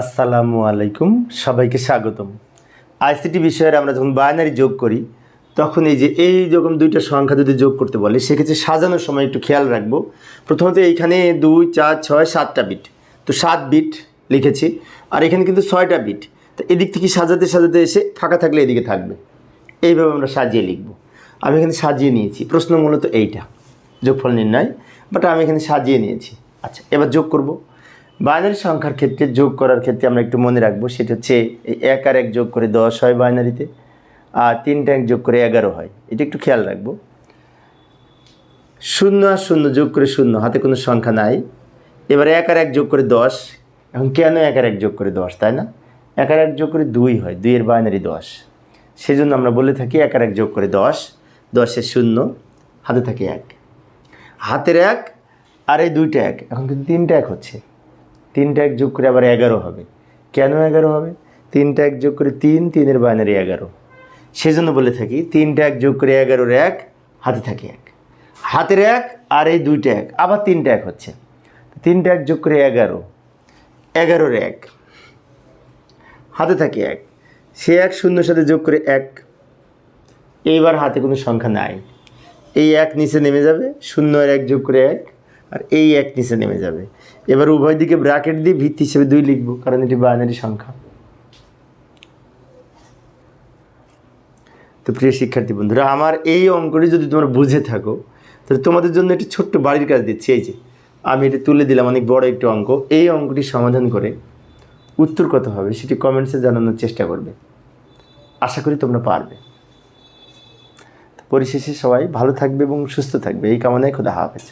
আসসালামু আলাইকুম, সবাইকে স্বাগতম। আইসিটি বিষয়ের আমরা যখন বাইনারি যোগ করি, তখন এই যে এই যখন দুইটা সংখ্যা যদি যোগ করতে বলে, সেক্ষেত্রে সাজানোর সময় একটু খেয়াল রাখব। প্রথমত এইখানে দুই, চার, ছয়, সাতটা বিট তো সাত বিট লিখেছি, আর এখানে কিন্তু ছয়টা বিট তো এদিক থেকে সাজাতে সাজাতে এসে ফাঁকা থাকলে এদিকে থাকবে। এইভাবে আমরা সাজিয়ে লিখব। আমি এখানে সাজিয়ে নিয়েছি, প্রশ্ন মূলত এইটা। যোগফল নির্ণয় বাট আমি এখানে সাজিয়ে নিয়েছি। আচ্ছা এবার যোগ করব। বাইনারি সংখ্যার ক্ষেত্রে যোগ করার ক্ষেত্রে আমরা একটু মনে রাখব, সেটা হচ্ছে এক আর এক যোগ করে দশ হয় বাইনারিতে, আর তিনটা এক যোগ করে এগারো হয়। এটা একটু খেয়াল রাখব। শূন্য আর শূন্য যোগ করে শূন্য, হাতে কোনো সংখ্যা নাই। এবার এক আর এক যোগ করে দশ, এখন কেন এক আর এক যোগ করে দশ, তাই না? এক আর এক যোগ করে দুই হয়, দুইয়ের বাইনারি দশ। সেজন্য আমরা বলে থাকি এক আর এক যোগ করে দশ দশের শূন্য, হাতে থাকে এক। হাতের এক, আর এই দুইটা এক, এখন কিন্তু তিনটা এক হচ্ছে। তিনটা এক যোগ করে আবার এগারো হবে। কেন এগারো হবে? তিনটা এক যোগ করে তিন, তিনের বাইনারি এগারো। সেজন্য বলে থাকি, তিনটা এক যোগ করে এগারোর এক, হাতে থাকে এক। হাতের এক আর এই দুইটা এক, আবার তিনটা এক হচ্ছে। তিনটা এক যোগ করে এগারো, এগারোর এক। হাতে থাকে এক। সে এক শূন্যর সাথে যোগ করে এক। এইবার হাতে কোনো সংখ্যা নাই। এই এক নিচে নেমে যাবে শূন্য আর এক যোগ করে এক আর এই এক নিচে নেমে যাবে। এবার উভয় দিকে ব্র্যাকেট দিয়ে ভিত্তি হিসেবে দুই লিখব, কারণ এটি বাইনারি সংখ্যা। তো প্রিয় শিক্ষার্থী বন্ধুরা, আমার এই অঙ্কটি যদি তোমরা বুঝে থাকো, তাহলে তোমাদের জন্য একটি ছোট্ট বাড়ির কাজ দিচ্ছি। এই যে, আমি এটা তুলে দিলাম অনেক বড় একটি অঙ্ক। এই অঙ্কটি সমাধান করে উত্তর কত হবে সেটি কমেন্টসে জানানোর চেষ্টা করবে। আশা করি তোমরা পারবে। পরিশেষে সবাই ভালো থাকবে এবং সুস্থ থাকবে। এই কামনায় খোদা হাফেজ।